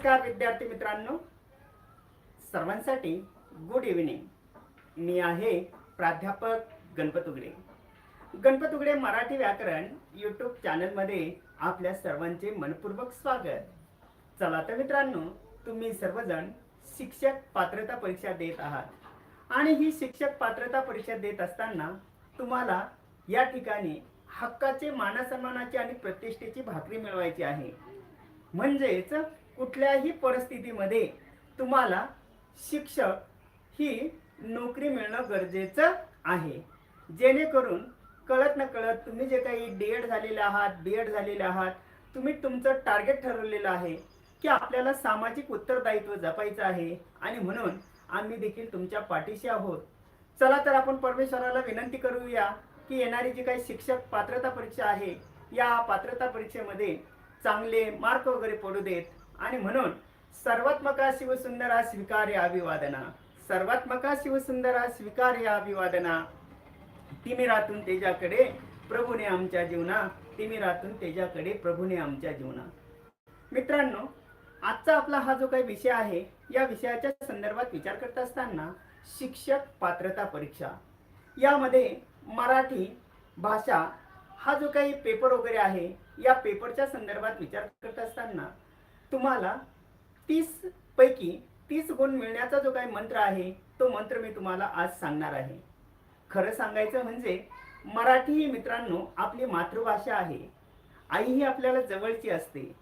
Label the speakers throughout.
Speaker 1: नमस्कार विद्यार्थी मित्रांनो. सर्वांसाठी गुड इव्हिनिंग मी आहे प्राध्यापक गणपत उगडे. गणपत उगडे मराठी व्याकरण यूट्यूब चॅनलमध्ये आपल्या सर्वांचे मनपूर्वक स्वागत. चला तर मित्रांनो तुम्ही सर्वजण शिक्षक पात्रता परीक्षा देत आहात. आणि ही शिक्षक पात्रता परीक्षा देत असताना तुम्हाला या ठिकाणी हक्काचे मानासन्मानाची आणि प्रतिष्ठेची भाकरी मिळवायची आहे. म्हणजेच कुठल्याही परिस्थितीमध्ये तुम्हाला शिक्षक ही नोकरी मिळणं गरजेचं आहे. जेणेकरून कळत न कळत तुम्ही जे काही डी एड झालेले आहात बी एड झालेले आहात तुम्ही तुमचं टार्गेट ठरवलेलं आहे की आपल्याला सामाजिक उत्तरदायित्व जपायचं आहे आणि म्हणून आम्ही देखील तुमच्या पाठीशी आहोत. चला तर आपण परमेश्वराला विनंती करूया की येणारी जी काही शिक्षक पात्रता परीक्षा आहे या पात्रता परीक्षेमध्ये चांगले मार्क वगैरे पडू देत. आणि म्हणून सर्वात्मका शिवसुंदरा स्वीकार्य अभिवादना. सर्वात्मका शिवसुंदरा स्वीकार्य अभिवादना. तिमिरातून तेजाकडे प्रभूने आमच्या जीवना तिमिरातून तेजाकडे प्रभूने आमच्या जीवना. मित्रांनो आजचा आपला हा जो काही विषय आहे या विषयाच्या संदर्भात विचार करत असताना शिक्षक पात्रता परीक्षा. यामध्ये मराठी भाषा हा जो काही पेपर वगैरे आहे या पेपरच्या संदर्भात विचार करत असताना तुम्हाला तीस पैकी तीस गुण मिळण्याचा जो काही मंत्र आहे तो मंत्र मी तुम्हाला आज सांगणार आहे. खरं सांगायचं म्हणजे मराठी ही मित्रांनो आपली मातृभाषा आहे. आई ही आपल्याला जवळची असते.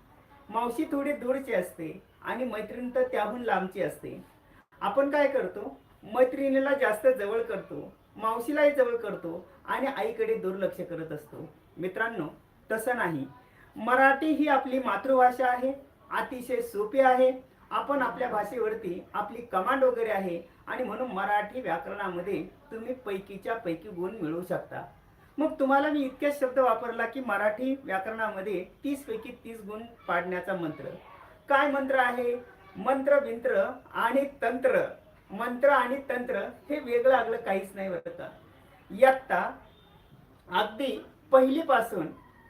Speaker 1: मावशी थोडी दूरची असते आणि मैत्रीण तर त्याहून लांबची असते. आपण काय करतो? मैत्रिणीला जास्त जवळ करतो मावशीलाही जवळ करतो आणि आईकडे दुर्लक्ष करत असतो. मित्रांनो तसं नाही. मराठी ही आपली मातृभाषा आहे. अतिशय सोपे आहे. आपण आपल्या भाषेवरती आपली कमांड वगैरे आहे आणि म्हणून मराठी व्याकरणामध्ये तुम्ही पैकीच्या पैकी गुण मिळवू शकता. मग तुम्हाला मी इतकेच शब्द वापरला की मराठी व्याकरणामध्ये तीस पैकी तीस गुण पाडण्याचा मंत्र. काय मंत्र आहे? मंत्र विंत्र आणि तंत्र. मंत्र आणि तंत्र हे वेगळं आगळं काहीच नाही बरं का. इयत्ता अगदी पहिलीपासून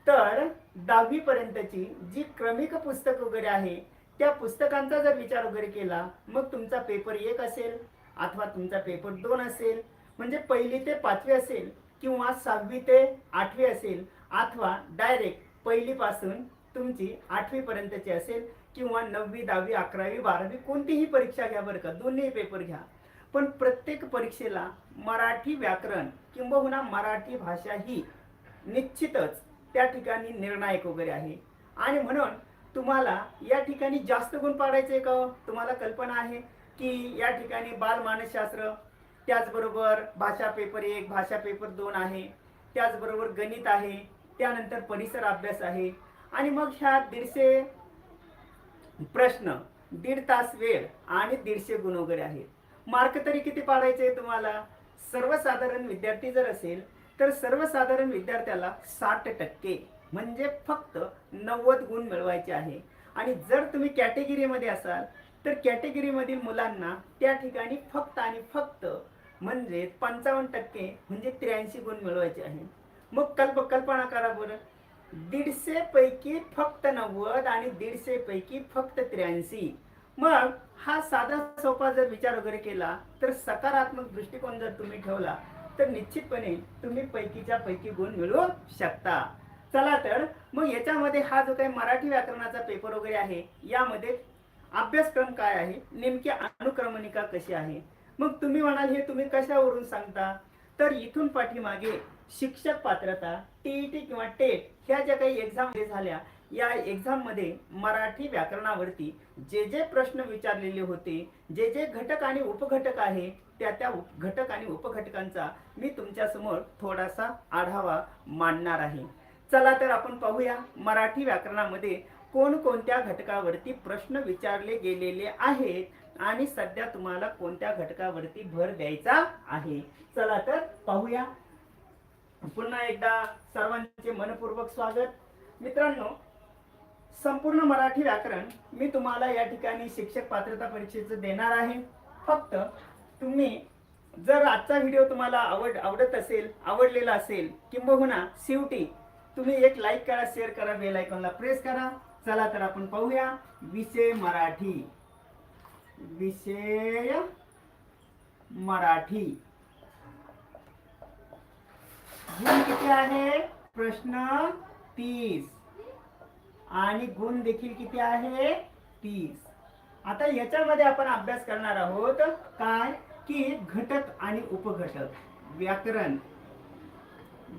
Speaker 1: तर दहावी पर्यंतची जी क्रमिक पुस्तक वगैरे आहे त्या पुस्तकांचा जर विचार वगैरे केला मग तुमचा पेपर एक असेल अथवा तुमचा पेपर दोन असेल म्हणजे पहिली ते पाचवी असेल किंवा सहावी ते आठवी असेल अथवा डायरेक्ट पहिलीपासून तुमची आठवी पर्यंतची असेल किंवा नववी दहावी अकरावी बारावी कोणतीही परीक्षा घ्या बरं का दोन्ही पेपर घ्या. पण प्रत्येक परीक्षेला मराठी व्याकरण किंबहुना मराठी भाषा ही निश्चितच त्या ठिकाणी निर्णायक वगैरे आहे. आणि म्हणून तुम्हाला या ठिकाणी जास्त गुण पाडायचे का हो? तुम्हाला कल्पना आहे की या ठिकाणी बालमानसशास्त्र त्याचबरोबर भाषा पेपर एक भाषा पेपर दोन आहे त्याचबरोबर गणित आहे त्यानंतर परिसर अभ्यास आहे. आणि मग ह्या दीडशे प्रश्न दीड तास वेळ आणि दीडशे गुण वगैरे आहेत. मार्क तरी किती पाडायचे तुम्हाला? सर्वसाधारण विद्यार्थी जर असेल तर सर्वसाधारण विद्यार्थ्याला साठ टक्के म्हणजे फक्त नव्वद गुण मिळवायचे आहे. आणि जर तुम्ही कॅटेगरीमध्ये असाल तर कॅटेगरीमधील मुलांना त्या ठिकाणी फक्त आणि फक्त म्हणजे पंचावन्न टक्के म्हणजे त्र्याऐंशी गुण मिळवायचे आहे. मग कल्प कल्पना करा बरं. दीडशे पैकी फक्त नव्वद आणि दीडशे पैकी फक्त त्र्याऐंशी. मग हा साधा सोपा जर विचार वगैरे केला तर सकारात्मक दृष्टिकोन जर तुम्ही ठेवला तर निश्चितपणे तुम्ही पैकीच्या पैकी गुण मिळवू शकता. चला तर मग याच्यामध्ये हा जो काही मराठी व्याकरणाचा पेपर वगैरे आहे यामध्ये अभ्यासक्रम काय आहे? नेमकी अनुक्रमणिका कशी आहे? मग तुम्ही म्हणाल हे तुम्ही कशावरून सांगता? तर इथून पाठीमागे शिक्षक पात्रता टीईटी किंवा टेट ह्या ज्या काही एक्झाम झाल्या या एक्झाममध्ये मराठी व्याकरणावरती जे जे प्रश्न विचारलेले होते जे जे घटक आणि उपघटक आहे त्या त्या घटक आणि उपघटकांचा मी तुमच्यासमोर थोडासा आढावा मांडणार आहे. चला तर आपण पाहूया मराठी व्याकरणामध्ये कोणकोणत्या घटकावरती प्रश्न विचारले गेलेले आहेत आणि सध्या तुम्हाला कोणत्या घटकावरती भर द्यायचा आहे. चला तर पाहूया. पुन्हा एकदा सर्वांचे मनपूर्वक स्वागत. मित्रांनो संपूर्ण मराठी व्याकरण मी तुम्हाला या ठिकाणी शिक्षक पात्रता परीक्षेचं देणार आहे. फक्त तुम्ही जर आजचा व्हिडिओ तुम्हाला आवड आवडत असेल आवडलेला असेल किंबहुना शेवटी तुम्ही एक लाईक करा शेअर करा बेल आयकॉनला प्रेस करा. चला तर आपण पाहूया. विषय मराठी. विषय मराठी. गुण किती आहे? प्रश्न तीस. आणि गुण देखील किती आहे? तीस. आता याच्यामध्ये आपण अभ्यास करणार आहोत. काय? की घटक आणि उपघटक. व्याकरण.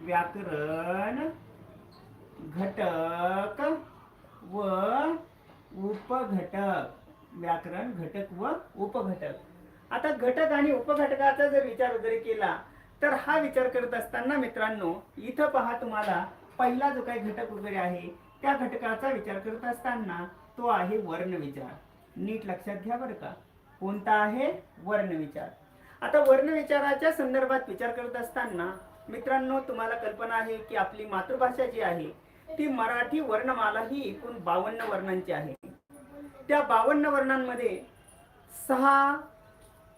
Speaker 1: व्याकरण घटक व उपघटक. व्याकरण घटक व उपघटक. आता घटक आणि उपघटकाचा जर विचार वगैरे केला तर हा विचार करत असताना मित्रांनो इथं पहा तुम्हाला पहिला जो काही घटक वगैरे आहे त्या घटकाचा विचार करत असताना तो आहे वर्ण विचार. नीट लक्षात घ्या बरं का. कोणता आहे? वर्ण विचार. आता वर्ण विचाराच्या संदर्भात विचार करत असताना मित्रांनो तुम्हाला कल्पना आहे की आपली मातृभाषा जी आहे ती मराठी वर्णमाला ही एकूण बावन्न वर्णांची आहे. त्या बावन्न वर्णांमध्ये सहा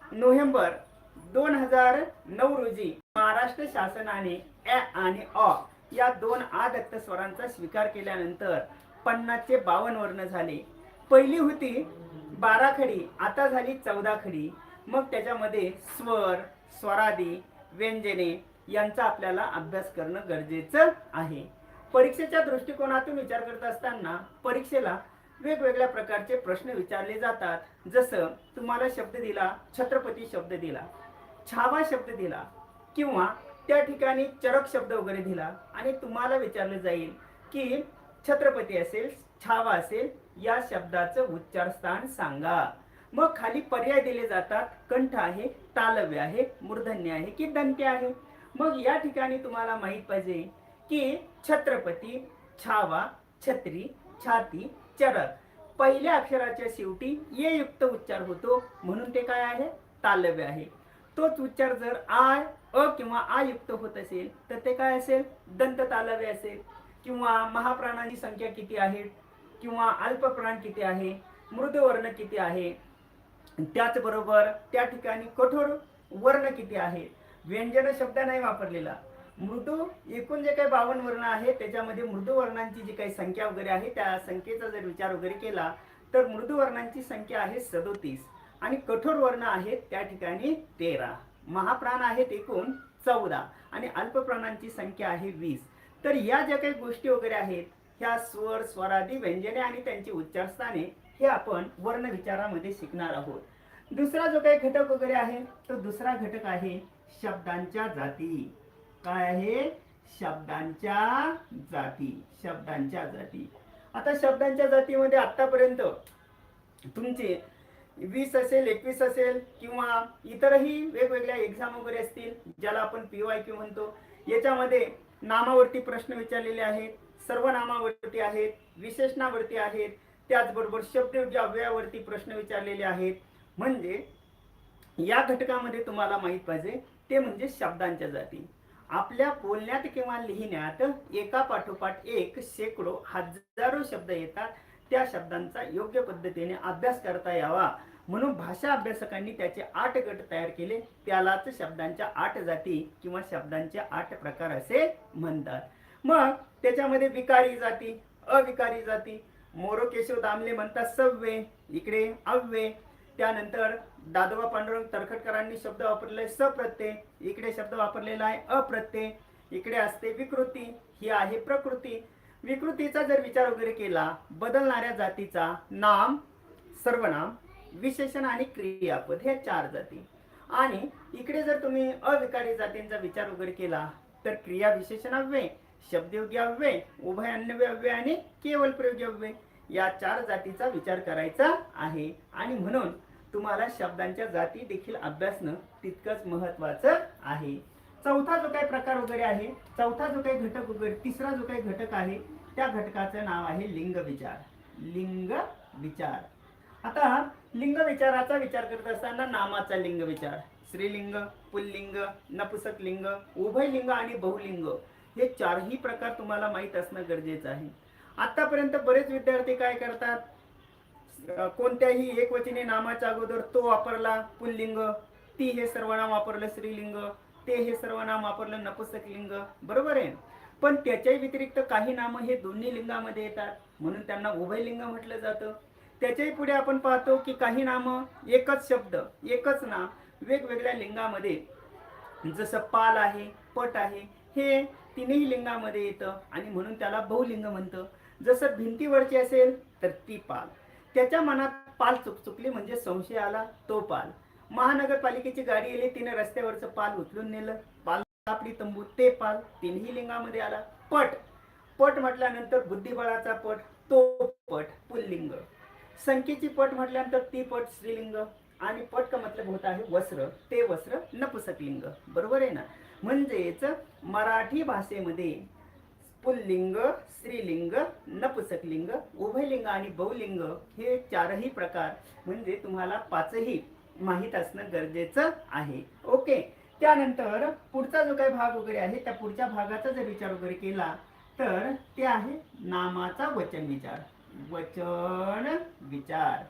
Speaker 1: नोव्हेंबर दोन हजार नऊ रोजी महाराष्ट्र शासनाने ए आणि अ या दोन आदत्त स्वरांचा स्वीकार केल्यानंतर पन्नासचे बावन्न वर्ण झाले. पहिली होती बारा खडी आता झाली चौदा खडी. मग त्याच्यामध्ये स्वर स्वरादी व्यंजने यांचा आपल्याला अभ्यास करणं गरजेचं आहे. परीक्षेच्या दृष्टिकोनातून विचार करत असताना परीक्षेला वेगवेगळ्या प्रकारचे प्रश्न विचारले जातात. जसं तुम्हाला शब्द दिला छत्रपती शब्द दिला छावा शब्द दिला किंवा त्या ठिकाणी चरक शब्द वगैरे दिला. आणि तुम्हाला विचारलं जाईल की छत्रपती असेल छावा असेल या शब्दाचं उच्चारस्थान सांगा. मग खाली पर्याय दिले जातात. कंठ आहे तालव्य आहे मूर्धन्य आहे की दंत्य आहे? मग या ठिकाणी तुम्हाला माहीत पाहिजे की छत्रपती छावा छत्री छाती चरक पहिल्या अक्षराच्या शेवटी ये युक्त उच्चार होतो. म्हणून ते काय आहे? तालव्य आहे. तोच उच्चार जर आय अ किंवा आयुक्त होत असेल तर ते काय असेल? दंत तालव्य असेल. किंवा महाप्राणांची संख्या किती आहे? किंवा अल्पप्राण किती आहे? मृदवर्ण किती आहे? त्याचबरोबर त्या ठिकाणी कठोर वर्ण किती आहे? व्यंजन शब्द नाही वापरलेला. मृदू एकूण जे काही बावन्न वर्ण आहे त्याच्यामध्ये मृदू वर्णांची जी काही संख्या वगैरे आहे त्या संख्येचा जर विचार वगैरे केला तर मृदू वर्णांची संख्या आहे सदोतीस. आणि कठोर वर्ण आहेत त्या ठिकाणी तेरा. महाप्राण आहेत एकूण चौदा. आणि अल्पप्राणांची संख्या आहे वीस. तर या ज्या काही गोष्टी वगैरे आहेत ह्या स्वर स्वरादी व्यंजने आणि त्यांची उच्चारस्थाने हे आपण वर्ण विचारामध्ये शिकणार आहोत. दुसरा जो काही घटक वगैरे आहे तो दुसरा घटक आहे शब्दांच्या जाती. काय आहे? शब्दांच्या जाती. शब्दांच्या जाती. आता शब्दांच्या जातीमध्ये आतापर्यंत तुमचे वीस असेल एकवीस असेल किंवा इतरही वेगवेगळ्या एक्झाम वगैरे असतील ज्याला आपण पी वाय क्यू म्हणतो याच्यामध्ये नामावरती प्रश्न विचारलेले आहेत. सर्वनामावरती आहेत विशेषणावरती आहेत. त्याचबरोबर शब्दयोग्य अव्ययावरती प्रश्न विचारलेले आहेत म्हणजे या घटकामध्ये तुम्हाला माहीत पाहिजे ते म्हणजे शब्दांच्या जाती. आपल्या बोलण्यात किंवा लिहिण्यात एका पाठोपाठ एक शेकडो हजारो शब्द येतात. त्या शब्दांचा योग्य पद्धतीने अभ्यास करता यावा. म्हणून भाषा अभ्यासकांनी त्याचे आठ गट तयार केले. त्यालाच शब्दांच्या आठ जाती किंवा शब्दांचे आठ प्रकार असे म्हणतात. मग त्याच्यामध्ये विकारी जाती अविकारी जाती. मोरो केशव दामले म्हणतात सव्वे इकडे अव्वे. त्यानंतर दादोबा पांडुरंग तरखटकरांनी शब्द वापरले आहे सप्रत्यय. इकडे शब्द वापरलेला आहे अप्रत्यय. इकडे असते विकृती. ही आहे प्रकृती. विकृतीचा जर विचार वगैरे केला बदलणाऱ्या जातीचा नाम सर्वनाम विशेषण आणि क्रियापद हे चार जाती. आणि इकडे जर तुम्ही अविकारी जातींचा विचार वगैरे केला तर क्रिया विशेषण अव्यय अव्यय उभयान्वय अव्यय आणि केवल प्रयोगी अव्यय या चार जातीचा विचार करायचा आहे. आणि म्हणून तुम्हाला शब्दांच्या जाती देखील अभ्यासणं तितकंच महत्वाचं आहे. चौथा जो काही प्रकार वगैरे आहे चौथा जो काही घटक वगैरे तिसरा जो काही घटक आहे त्या घटकाचं नाव आहे लिंग विचार. लिंग विचार. आता लिंग विचाराचा विचार करत असताना नामाचा लिंग विचार. स्त्रीलिंग पुल्लिंग नपुसक लिंग उभयलिंग आणि बहुलिंग. हे चारही प्रकार तुम्हाला माहीत असणं गरजेचं आहे. आतापर्यंत बरेच विद्यार्थी काय करतात? कोणत्याही एकवचनी नामाच्या अगोदर तो वापरला पुल्लिंग ती हे सर्वनाम वापरलं स्त्रीलिंग ते हे सर्वनाम वापरलं नपुसकलिंग बरोबर आहे? पण त्याच्याही व्यतिरिक्त काही नामं हे दोन्ही लिंगामध्ये येतात. म्हणून त्यांना उभयलिंग म्हटलं जातं. त्याच्याही पुढे आपण पाहतो की काही नामं एकच शब्द एकच नाम वेगवेगळ्या लिंगामध्ये जसं पाल आहे पट आहे हे तीनही लिंगामध्ये येतं आणि म्हणून त्याला बहुलिंग म्हणतं. जसं भिंतीवरची असेल तर ती पाल. त्याच्या मनात पाल चुक चुकली म्हणजे संशय आला तो पाल. महानगरपालिकेची गाडी आली तिने रस्त्यावरचं पाल उचलून नेलं. पाल आपली तंबू ते पाल तिन्ही लिंगामध्ये आला. पट. पट म्हटल्यानंतर बुद्धिबळाचा पट तो पट पुल्लिंग. संख्येची पट म्हटल्यानंतर ती पट स्त्रीलिंग. आणि पट का मतलब होत आहे वस्त्र ते वस्त्र नपुसकलिंग. बरोबर आहे ना? म्हणजेच मराठी भाषेमध्ये पुल्लिंग स्त्रीलिंग नपुसकलिंग उभयलिंग आणि बहुलिंग हे चारही प्रकार म्हणजे तुम्हाला पाचही माहीत असणं गरजेचं आहे. ओके? त्यानंतर पुढचा जो काही भाग वगैरे आहे त्या पुढच्या भागाचा जर विचार वगैरे केला तर ते आहे नामाचा वचन विचार. वचन विचार.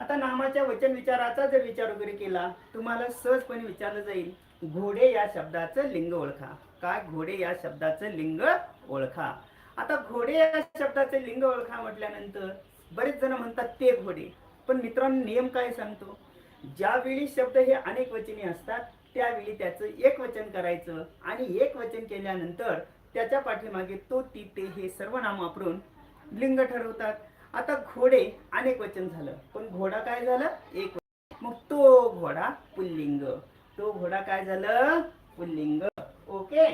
Speaker 1: आता नामाच्या वचन विचाराचा जर विचार वगैरे केला तुम्हाला सहजपणे विचारलं जाईल घोडे या शब्दाचं लिंग ओळखा. काय? घोडे या शब्दाचं लिंग ओळखा. आता घोडे या शब्दाचं लिंग ओळखा म्हटल्यानंतर बरेच जण म्हणतात ते घोडे. पण मित्रांनो नियम काय सांगतो? ज्यावेळी शब्द हे अनेक वचनी असतात त्यावेळी त्याचं एक वचन करायचं आणि एक वचन केल्यानंतर त्याच्या पाठीमागे तो ती ते हे सर्व नाम वापरून लिंग ठरवतात. आता घोडे अनेक वचन झालं. पण घोडा काय झालं? एक मग तो घोडा पुल्लिंग. तो घोडा काय झालं? पुल्लिंग. ओके?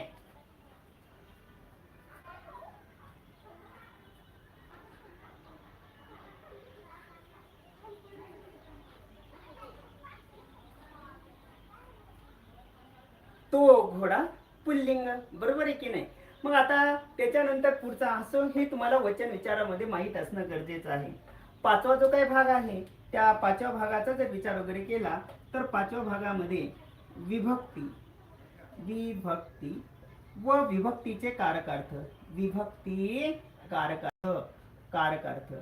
Speaker 1: तो घोडा पुल्लिंग. बरोबर आहे की नाही? मग आता त्याच्यानंतर पुढचा असो हे तुम्हाला वचन विचारामध्ये माहीत असणं गरजेचं आहे. पाचवा जो काही भाग आहे त्या पाचव्या भागाचा जर विचार वगैरे केला तर पाचव्या भागामध्ये विभक्ती विभक्ती व विभक्तीचे कारकार्थ. विभक्ती कारकार्थ कारकार्थ.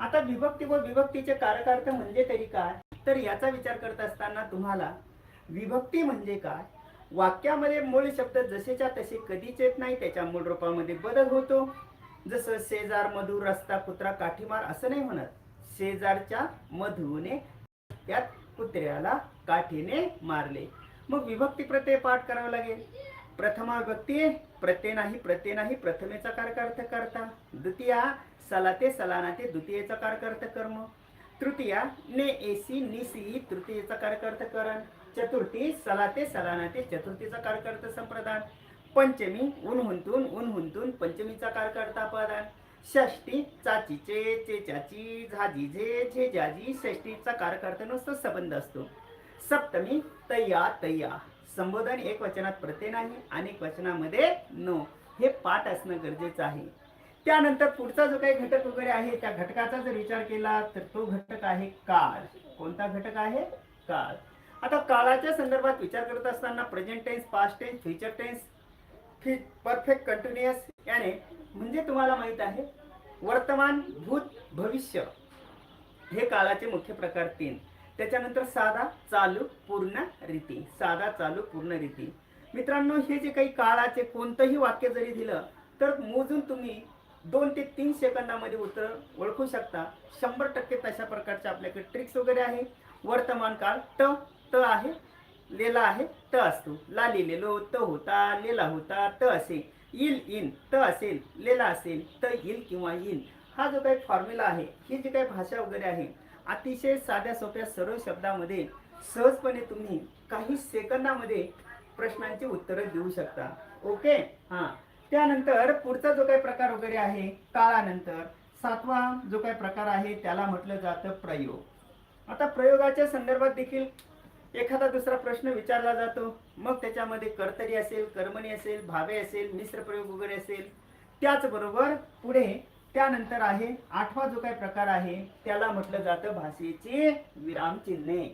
Speaker 1: आता विभक्ती व विभक्तीचे कारकार्थ म्हणजे तरी काय? तर याचा विचार करत असताना तुम्हाला विभक्ती म्हणजे काय? वाक्यामध्ये मूळ शब्द जसेच्या तसे कधीच येत नाही त्याच्या मूळ रूपामध्ये बदल होतो. जसं शेजार मधू रस्ता कुत्रा काठीमार असं नाही म्हणत. शेजारच्या मधुने त्यात कुत्र्याला काठीने मारले. मग विभक्ती प्रत्यय पाठ करावा लागेल. प्रथमा विभक्ती प्रत्यय नाही प्रत्यय नाही प्रथमेचा कारकार्थ करता. द्वितीया सलाते सलानाते द्वितीयेचा कारकार्थ कर्म. तृतीया ने एसी निसी तृतीयेचा कारकार्थ करण. चतुर्थी सलाते सलानाते चतुर्थीचा कारकार्थ संप्रदान. पंचमी उन हुंतून उन हुंतून पंचमीचा कारकार्थ प्रदान षष्टी चाचीचे झे झे जाजी. षष्टीचा कारकार्थ नुसतो संबंध असतो. सप्तमी तया तया. संबोधन एक वचनात प्रत्यय नाही अनेक वचनामध्ये नो. हे पाठ असणं गरजेचं आहे. त्यानंतर पुढचा जो काही घटक वगैरे आहे त्या घटकाचा जर विचार केला तर तो घटक आहे काळ. कोणता घटक आहे? काळ. आता काळाच्या संदर्भात विचार करत असताना present tense past tense future tense perfect continuous याने म्हणजे तुम्हाला माहीत आहे वर्तमान भूत भविष्य हे काळाचे मुख्य प्रकार तीन. त्याच्यानंतर साधा चालू पूर्ण रीती. साधा चालू पूर्ण रीती. मित्रांनो हे जे काही काळाचे कोणतंही वाक्य जरी दिलं तर मोजून तुम्ही दोन ते तीन सेकंदामध्ये उत्तर ओळखू शकता. शंभर टक्के तशा प्रकारच्या आपल्याकडे ट्रिक्स वगैरे आहे. वर्तमान काळ ट त आहे लेला आहे त असतो. ला लिहिलेलो त होता लेला होता त असेल. इल इन त असेल लेला असेल त इल किंवा इन. हा जो काही फॉर्म्युला आहे ही जी काही भाषा वगैरे आहे अतिशय साध्या सोप्या सरळ शब्दामध्ये सहजपणे तुम्ही काही सेकंदामध्ये प्रश्नांची उत्तरं देऊ शकता. ओके? हां. त्यानंतर पुढचा जो काही प्रकार वगैरे आहे काळानंतर सातवा जो काही प्रकार आहे त्याला म्हटलं जातं प्रयोग. आता प्रयोगाच्या संदर्भात देखील एखादा दुसरा प्रश्न विचारला जातो मग त्याच्यामध्ये कर्तरी असेल कर्मणी असेल भावे असेल मिश्र प्रयोग वगैरे असेल त्याचबरोबर पुढे त्यानंतर आहे आठवा जो काही प्रकार आहे त्याला म्हटलं जातं भाषेची विरामचिन्हे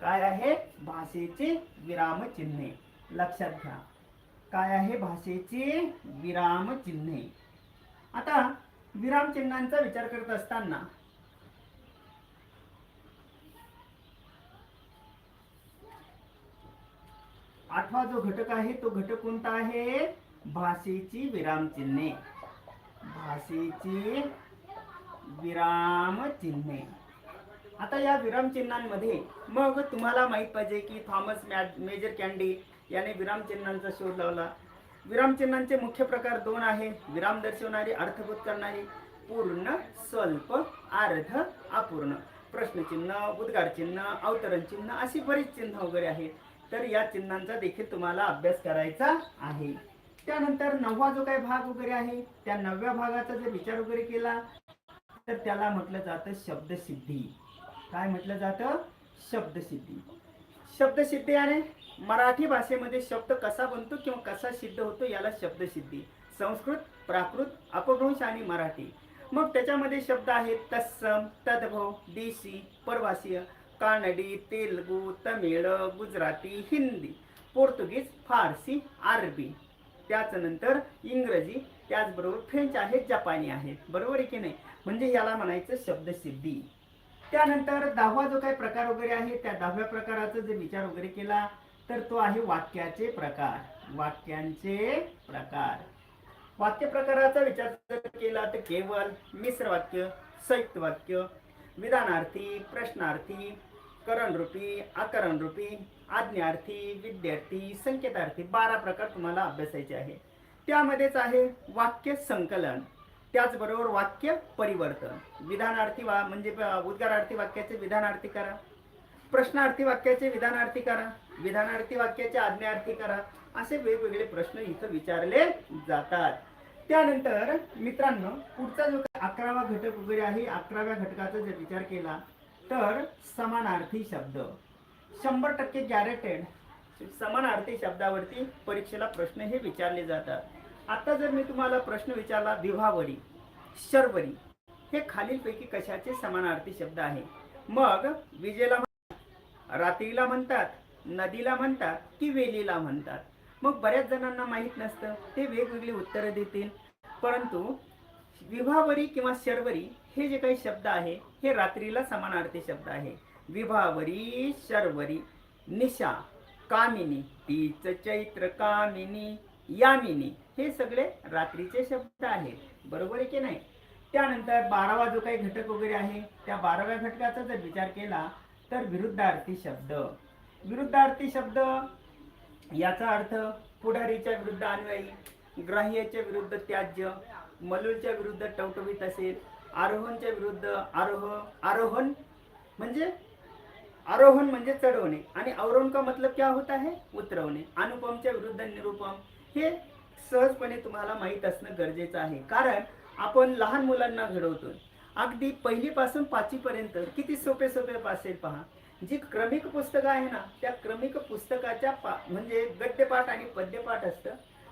Speaker 1: काय आहे? भाषेची विरामचिन्हे लक्षात घ्या. काय आहे? भाषेची विरामचिन्हे आता विरामचिन्हांचा विचार करत असताना आठवा जो घटक आहे तो घटक कोणता आहे? भाषेची विरामचिन्हे भाषेची विरामचिन्हे आता या विरामचिन्हांमध्ये मग तुम्हाला माहीत पाहिजे की थॉमस मेजर कॅन्डी याने विरामचिन्हांचा शोध लावला. विरामचिन्हांचे मुख्य प्रकार दोन आहे विराम दर्शवणारी अर्थभूत करणारी पूर्ण स्वल्प अर्ध अपूर्ण. प्रश्नचिन्ह उद्गार चिन्ह अवतरण चिन्ह अशी बरीच चिन्ह वगैरे आहेत. तर या चिन्हांचा देखील तुम्हाला अभ्यास करायचा आहे. त्यानंतर नववा जो काही भाग वगैरे आहे त्या नवव्या भागाचा जर विचार वगैरे केला तर त्याला म्हटलं जातं शब्दसिद्धी. काय म्हटलं जातं? शब्दसिद्धी. शब्दसिद्धी आणि मराठी भाषेमध्ये शब्द कसा बनतो किंवा कसा सिद्ध होतो याला शब्दसिद्धी. संस्कृत प्राकृत अपभ्रंश आणि मराठी. मग त्याच्यामध्ये शब्द आहेत तत्सम तद्भव देशी परवासीय कानडी तेलगू तमिळ गुजराती हिंदी पोर्तुगीज फारसी अरबी. त्याच नंतर इंग्रजी त्याचबरोबर फ्रेंच आहेत जपानी आहेत बरोबर आहे की नाही? म्हणजे याला म्हणायचं शब्दसिद्धी. त्यानंतर दहावा जो काही प्रकार वगैरे आहे त्या दहाव्या प्रकाराचा जर विचार वगैरे केला तर तो आहे वाक्याचे प्रकार. वाक्यांचे प्रकार. वाक्य प्रकाराचा विचार जर केला तर केवळ मिश्र वाक्य संयुक्त वाक्य विधानार्थी प्रश्नार्थी करणरूपी आकरणरूपी आज्ञार्थी विद्यार्थी संकेतार्थी बारा प्रकार तुम्हाला अभ्यासायचे आहे. त्यामध्येच आहे वाक्य संकलन. त्याचबरोबर वाक्य परिवर्तन. विधानार्थी वा म्हणजे उद्गारार्थी वाक्याचे विधानार्थी करा. प्रश्नार्थी वाक्याचे विधानार्थी करा. विधानार्थी वाक्याचे आज्ञार्थी करा. असे वेगवेगळे प्रश्न इथं विचारले जातात. त्यानंतर मित्रांनो पुढचा जो अकरावा घटक वगैरे आहे अकराव्या घटकाचा जर विचार केला तर समानार्थी शब्द. शंभर टक्के गॅरेटेड समानार्थी शब्दावरती परीक्षेला प्रश्न हे विचारले जातात. आता जर मी तुम्हाला प्रश्न विचारला विवाहवरी शर्वरी हे खालीलपैकी कशाचे समानार्थी शब्द आहे? मग विजेला रात्रीला म्हणतात नदीला म्हणतात की वेलीला म्हणतात. मग बऱ्याच जणांना माहीत नसतं ते वेगवेगळी उत्तरं देतील. परंतु विवाहवरी किंवा शर्वरी हे जे काही शब्द आहे हे रात्रीला समानार्थी शब्द आहे. विवाहवरी शर्वरी निशा कामिनी तीच चैत्र कामिनी यामिनी हे सगळे रात्रीचे शब्द आहेत. बरोबर आहे की नाही? त्यानंतर बारावा जो काही घटक वगैरे आहे त्या बाराव्या घटकाचा जर विचार केला तर विरुद्धार्थी शब्द. विरुद्धार्थी शब्द याचा अर्थ पुढारीच्या विरुद्ध अन्वयी ग्राह्याच्या विरुद्ध त्याज्य मलूलच्या विरुद्ध टवटवीत असेल आरोहणच्या विरुद्ध आरोह आरोहण म्हणजे? आरोहण म्हणजे चढवणे. आणि अवरोहण का मतलब क्या होता है? उतरवणे. अनुपमच्या विरुद्ध निरुपम. हे सहजपणे तुम्हाला माहीत असणं गरजेचं आहे. कारण आपण लहान मुलांना घडवतो अगदी पहिलीपासून पाचवीपर्यंत किती सोपे सोपे असेल पहा. जी क्रमिक पुस्तकं आहे ना त्या क्रमिक पुस्तकाच्या पा म्हणजे गद्यपाठ आणि पद्यपाठ असतं.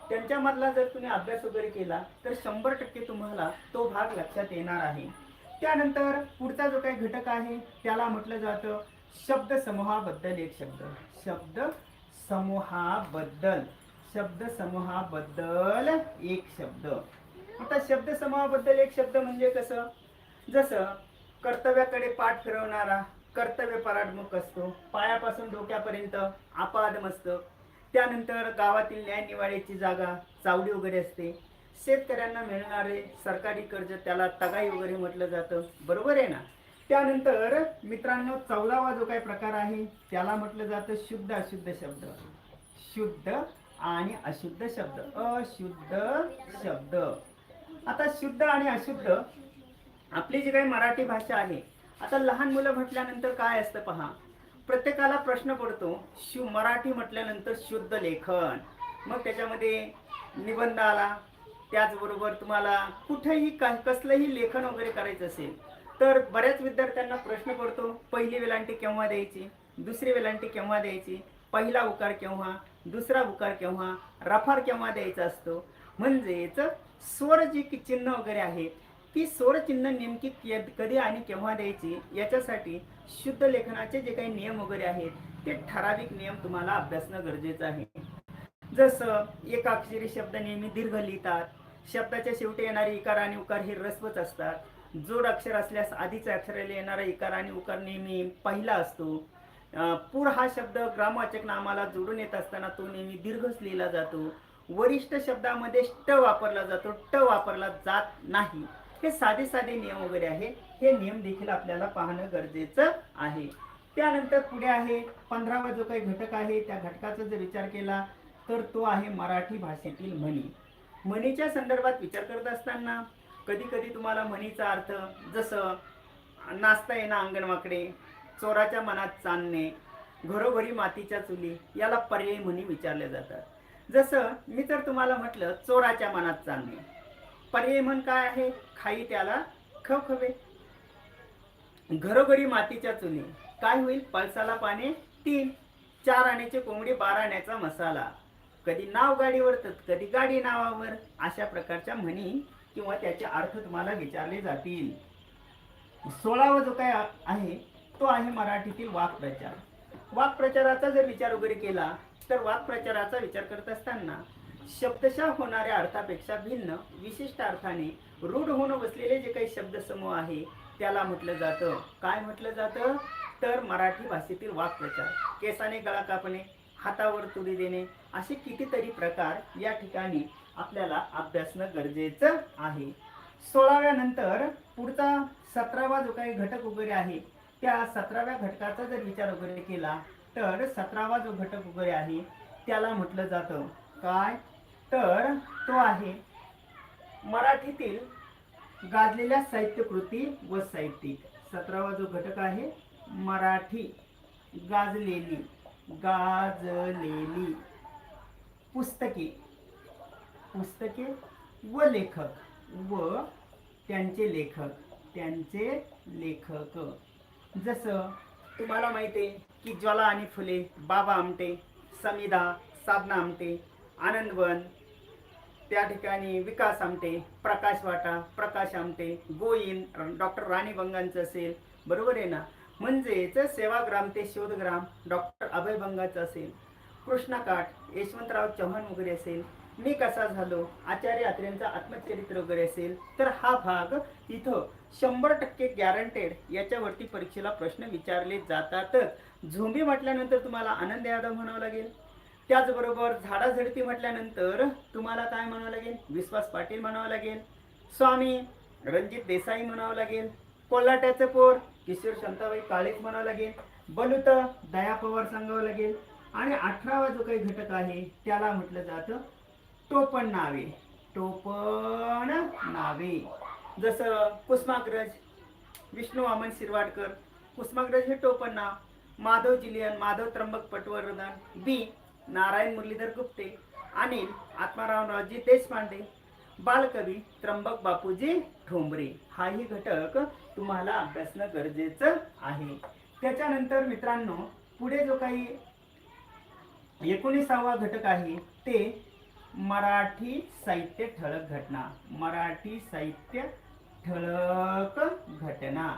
Speaker 1: त्यांच्यामधला जर तुम्ही अभ्यास वगैरे केला तर शंभर टक्के तुम्हाला तो भाग लक्षात येणार आहे. त्यानंतर पुढचा जो काही घटक आहे त्याला म्हटलं जातं शब्द समूहाबद्दल एक शब्द. शब्द समूहाबद्दल. शब्द समूहाबद्दल एक शब्द. आता शब्द समूहाबद्दल एक शब्द म्हणजे कसं? जसं कर्तव्याकडे पाठ फिरवणारा कर्तव्य पराडमुख असतो. पायापासून डोक्यापर्यंत आपादमस्तक त्यानंतर गावातील न्यायनिवाड्याची जागा चावडी वगैरे असते. शेतकऱ्यांना मिळणारे सरकारी कर्ज त्याला तगाई वगैरे म्हटलं जातं. बरोबर आहे ना? त्यानंतर मित्रांनो चौदावा जो काही प्रकार आहे त्याला म्हटलं जातं शुद्ध अशुद्ध शब्द. शुद्ध आणि अशुद्ध शब्द. अशुद्ध शब्द. आता शुद्ध आणि अशुद्ध आपली जी काही मराठी भाषा आहे आता लहान मुलं म्हटल्यानंतर काय असतं पहा? प्रत्येकाला प्रश्न पडतो शु मराठी म्हटल्यानंतर शुद्ध लेखन. मग त्याच्यामध्ये निबंध आला त्याचबरोबर तुम्हाला कुठेही का कसलंही लेखन वगैरे करायचं असेल तर बऱ्याच विद्यार्थ्यांना प्रश्न पडतो पहिली वेलांटी केव्हा द्यायची दुसरी वेलांटी केव्हा द्यायची पहिला उकार केव्हा दुसरा उकार केव्हा रफार केव्हा द्यायचा असतो? म्हणजेच स्वर जी की चिन्ह वगैरे आहेत ती सोडचिन्ह नेमकी कधी आणि केव्हा द्यायची याच्यासाठी शुद्ध लेखनाचे जे काही नियम वगैरे आहेत ते ठराविक नियम तुम्हाला अभ्यासणं गरजेचं आहे. जसं एकाक्षरी शब्द नेहमी दीर्घ लिहितात शब्दाच्या शेवटी येणारे इकार आणि उकार हे रस्वच असतात. जोड अक्षर असल्यास आधीच्या अक्षराला येणारा इकार आणि उकार नेहमी पहिला असतो. पूर हा शब्द ग्रामवाचक नामाला जोडून येत असताना तो नेहमी दीर्घच लिहिला जातो. वरिष्ठ शब्दामध्ये ट वापरला जातो. ट वापरला जात नाही. हे साधे साधे नियम वगैरे आहे. हे नियम देखील आपल्याला पाहणं गरजेचं आहे. त्यानंतर पुढे आहे पंधरावा जो काही घटक आहे त्या घटकाचा जर विचार केला तर तो आहे मराठी भाषेतील म्हणी. म्हणीच्या संदर्भात विचार करत असताना कधी कधी तुम्हाला म्हणीचा अर्थ जसं नाचता येणं अंगणवाकडे चोराच्या मनात चांदणे घरोघरी मातीच्या चुली याला पर्यायी म्हणी विचारल्या जातात. जसं मी जर तुम्हाला म्हटलं चोराच्या मनात चांदणे पर्याय म्हण काय आहे? खाई त्याला खवखवे. घरोघरी मातीच्या चुली. काय होईल? पळसाला पाने तीन. चार आण्याचे कोंबडी बारा आण्याचा मसाला. कधी नाव गाडीवर तर कधी गाडी नावावर. अशा प्रकारच्या म्हणी किंवा त्याचे अर्थ तुम्हाला विचारले जातील. सोळावा जो काय आहे तो आहे मराठीतील वाक्प्रचार. वाक्प्रचाराचा जर विचार वगैरे केला तर वाक्प्रचाराचा विचार करत असताना शब्दशः होणाऱ्या अर्थापेक्षा भिन्न विशिष्ट अर्थाने रूढ होऊन बसलेले जे काही शब्दसमूह आहे त्याला म्हटलं जातं. काय म्हटलं जातं? तर मराठी भाषेतील वाक्प्रचार. केसाने गळा कापणे हातावर तुरी देणे असे कितीतरी प्रकार या ठिकाणी आपल्याला अभ्यासणं गरजेचं आहे. सोळाव्या नंतर पुढचा सतरावा जो काही घटक वगैरे आहे त्या सतराव्या घटकाचा जर विचार वगैरे केला तर सतरावा जो घटक वगैरे आहे त्याला म्हटलं जातं. काय? तर तो आहे मराठीतील गाजलेल्या साहित्यकृती व साहित्यिक. सतरावा जो घटक आहे मराठी गाजलेली गाजलेली पुस्तके. पुस्तके व लेखक व त्यांचे लेखक त्यांचे लेखक. जसं तुम्हाला माहिती आहे की ज्वाला आणि फुले बाबा आमटे समिधा साधना आमटे आनंदवन त्या ठिकाणी विकास आमटे प्रकाश वाटा प्रकाश आमटे गोईन डॉक्टर राणी बंगांचं असेल. बरोबर आहे ना? म्हणजेच सेवाग्राम ते शोधग्राम डॉक्टर अभय बंगाचं असेल. कृष्णकाठ यशवंतराव चव्हाण वगैरे असेल. मी कसा झालो? आचार्य यात्रेंचं आत्मचरित्र वगैरे असेल. तर हा भाग इथं शंभर टक्के गॅरंटेड याच्यावरती परीक्षेला प्रश्न विचारले जातातच झोंबी म्हटल्यानंतर तुम्हाला आनंद यादव म्हणावं लागेल. त्याचबरोबर झाडाझडती म्हटल्यानंतर तुम्हाला काय म्हणावं लागेल? विश्वास पाटील म्हणावं लागेल. स्वामी रणजित देसाई म्हणावं लागेल. कोल्हाट्याचं पोर किशोर शांताबाई काळेच म्हणावं लागेल. बलुत दया पवार सांगावं लागेल. आणि अठरावा जो काही घटक आहे त्याला म्हटलं जातं टोपण नावे. टोपण नावे. जसं कुसमाग्रज विष्णू वामन शिरवाडकर कुसमाग्रज हे टोपण नाव. Madhav Julian Madhav Trimbak Patwardhan B Narayan Muralidhar Gupte Anil आत्मारामरावजी Deshpande Balkavi Trimbak Bapuji Thombare. हाही घटक तुम्हाला अभ्यासणं गरजेचं आहे. त्याच्यानंतर मित्रांनो पुढे जो काही एकोणीसावा घटक आहे ते मराठी साहित्य ठळक घटना. मराठी साहित्य ठळक घटना.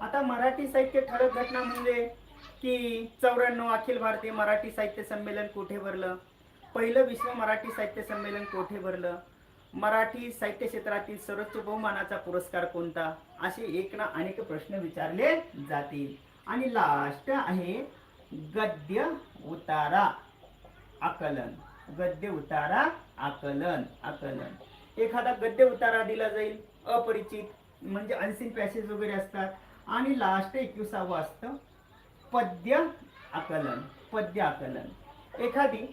Speaker 1: आता मराठी साहित्य ठळक घटना म्हणजे की चौऱ्याण्णव अखिल भारतीय मराठी साहित्य संमेलन कोठे भरलं? पहिलं विश्व मराठी साहित्य संमेलन कोठे भरलं? मराठी साहित्य क्षेत्रातील सर्वोच्च बहुमानाचा पुरस्कार कोणता? असे एक ना अनेक प्रश्न विचारले जातील. आणि लास्ट आहे गद्य उतारा आकलन. गद्य उतारा आकलन आकलन. एखादा गद्य उतारा दिला जाईल अपरिचित म्हणजे अनसिन पॅसेज वगैरे असतात. आणि लास्ट एकविसावं असतं पद्य आकलन पद्य आकलन. एखादी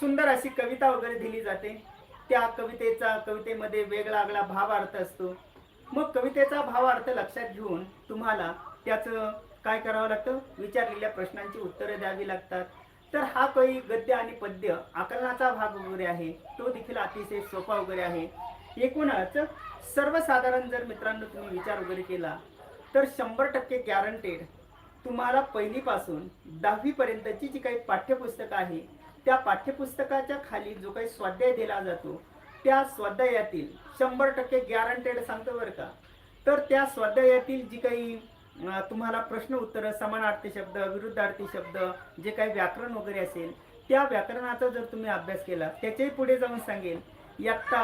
Speaker 1: सुंदर अशी कविता वगैरे दिली जाते. त्या कवितेचा कवितेमध्ये वेगळा वेगळा भावार्थ असतो. मग कवितेचा भावार्थ लक्षात घेऊन तुम्हाला त्याचं काय करावं लागतं? विचारलेल्या प्रश्नांची उत्तरं द्यावी लागतात. तर हा काही गद्य आणि पद्य आकलनाचा भाग वगैरे आहे. तो देखील अतिशय सोपा वगैरे आहे. एकूणच सर्वसाधारण जर मित्रांनो तुम्ही विचार वगैरे केला तर शंभर टक्के गॅरंटेड तुम्हाला पहिलीपासून दहावीपर्यंतची जी काही पाठ्यपुस्तकं आहे त्या पाठ्यपुस्तकाच्या खाली जो काही स्वाध्याय दिला जातो त्या स्वाध्यायातील शंभर टक्के गॅरंटेड सांगतो बरं का. तर त्या स्वाध्यायातील जी काही तुम्हाला प्रश्न उत्तर समानार्थी शब्द विरुद्धार्थी शब्द जे काही व्याकरण वगैरे असेल त्या व्याकरणाचा जर तुम्ही अभ्यास केला त्याच्याही पुढे जाऊन सांगेल इयत्ता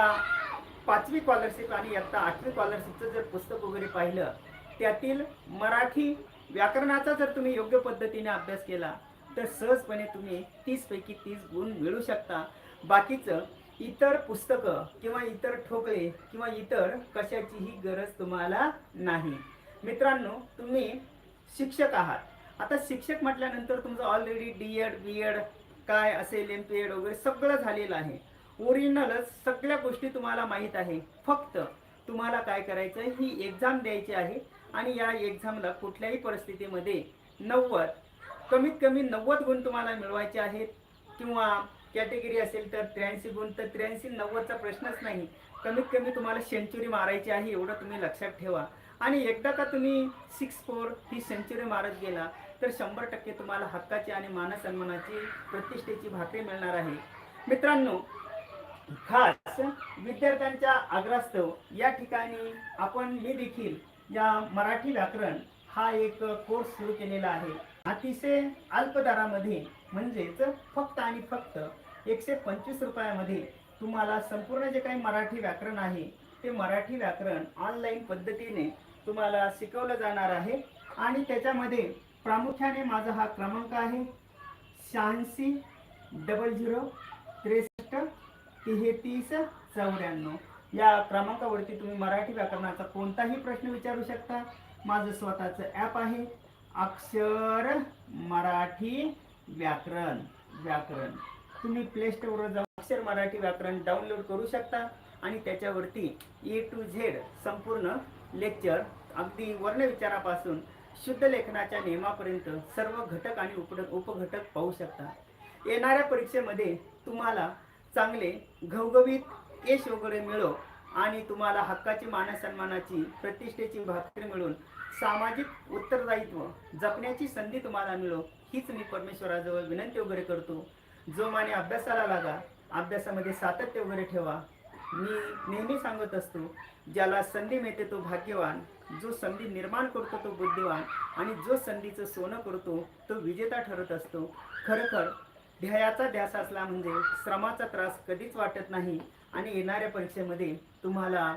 Speaker 1: पाचवी स्कॉलरशिप आणि इयत्ता आठवी स्कॉलरशिपचं जर पुस्तक वगैरे पाहिलं त्यातील मराठी व्याकरणाचा जर तुम्ही योग्य पद्धतीने अभ्यास केला तर सहजपणे तुम्ही तीसपैकी तीस गुण मिळू शकता. बाकीचं इतर पुस्तकं किंवा इतर ठोकळे किंवा इतर कशाचीही गरज तुम्हाला नाही. मित्रांनो तुम्ही शिक्षक आहात. आता शिक्षक म्हटल्यानंतर तुमचं already D Ed B Ed काय असेल एम पी एड वगैरे सगळं झालेलं आहे. ओरिजिनलच सगळ्या गोष्टी तुम्हाला माहीत आहे. फक्त तुम्हाला काय करायचं आहे ही एक्झाम द्यायची आहे. आणि या एक्झामला कुठल्याही परिस्थितीमध्ये नव्वद कमीत कमी नव्वद गुण तुम्हाला मिळवायचे आहेत. किंवा कॅटेगरी असेल तर त्र्याऐंशी गुण तर त्र्याऐंशी नव्वदचा प्रश्नच नाही. कमीत कमी तुम्हाला सेंचुरी मारायची आहे एवढं तुम्ही लक्षात ठेवा. आणि एकदा का तुम्ही सिक्स फोर ही सेंचुरी मारत गेला तर शंभर टक्के तुम्हाला हक्काची आणि मानसन्मानाची प्रतिष्ठेची भाकरी मिळणार आहे. मित्रांनो खास विद्यार्थ्यांच्या आग्रहास्तव या ठिकाणी आपण मी देखील या मराठी व्याकरण हा एक कोर्स सुरू केलेला आहे. अतिशय अल्प दरामध्ये म्हणजेच फक्त आणि फक्त एकशे पंचवीस रुपयामध्ये तुम्हाला संपूर्ण जे काही मराठी व्याकरण आहे ते मराठी व्याकरण ऑनलाईन पद्धतीने तुम्हाला शिकवलं जाणार आहे. आणि त्याच्यामध्ये प्रामुख्याने माझा हा क्रमांक आहे. शहाऐंशी डबल झिरो त्रेसष्ट तेहतीस चौऱ्याण्णव. या क्रमांकावरती तुम्ही मराठी व्याकरणाचा कोणताही प्रश्न विचारू शकता. माझं स्वतःचं ॲप आहे. अक्षर मराठी व्याकरण व्याकरण. तुम्ही प्ले स्टोअरवर जाऊन अक्षर मराठी व्याकरण डाउनलोड करू शकता आणि त्याच्यावरती ए टू झेड संपूर्ण लेक्चर अगदी वर्णविचारापासून शुद्ध लेखनाच्या नियमापर्यंत सर्व घटक आणि उप उपघटक पाहू शकता. येणाऱ्या परीक्षेमध्ये तुम्हाला चांगले घवघवीत यश वगैरे मिळो आणि तुम्हाला हक्काची मानसन्मानाची प्रतिष्ठेची भाकरी मिळून सामाजिक उत्तरदायित्व जपण्याची संधी तुम्हाला मिळो हीच मी परमेश्वराजवळ विनंती वगैरे करतो. जो माने अभ्यासाला लागा अभ्यासामध्ये सातत्य वगैरे ठेवा. मी नेहमी सांगत असतो ज्याला संधी मिळते तो भाग्यवान जो संधी निर्माण करतो तो बुद्धिवान आणि जो संधीचं सोनं करतो तो विजेता ठरत असतो. खरोखर ध्येयाचा ध्यास असला म्हणजे श्रमाचा त्रास कधीच वाटत नाही आणि येणाऱ्या परीक्षेमध्ये तुम्हाला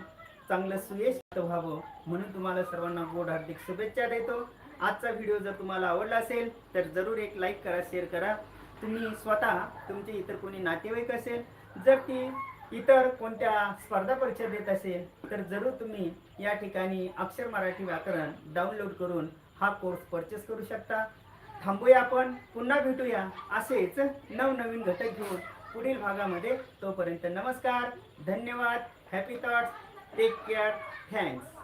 Speaker 1: चांगलं सुयश व्हावं म्हणून तुम्हाला सर्वांना गोड हार्दिक शुभेच्छा देतो. आजचा व्हिडिओ जर तुम्हाला आवडला असेल तर जरूर एक लाईक करा शेअर करा. तुम्ही स्वतः तुमचे इतर कोणी नातेवाईक असेल जर ती इतर कोणत्या स्पर्धा परीक्षा देत असेल तर जरूर तुम्ही या ठिकाणी अक्षर मराठी व्याकरण डाउनलोड करून हा कोर्स परचेस करू शकता. थांबूया आपण पुन्हा भेटूया असेच नवनवीन घटक घेऊन पुढील भागामध्ये. तोपर्यंत नमस्कार धन्यवाद happy thoughts take care thanks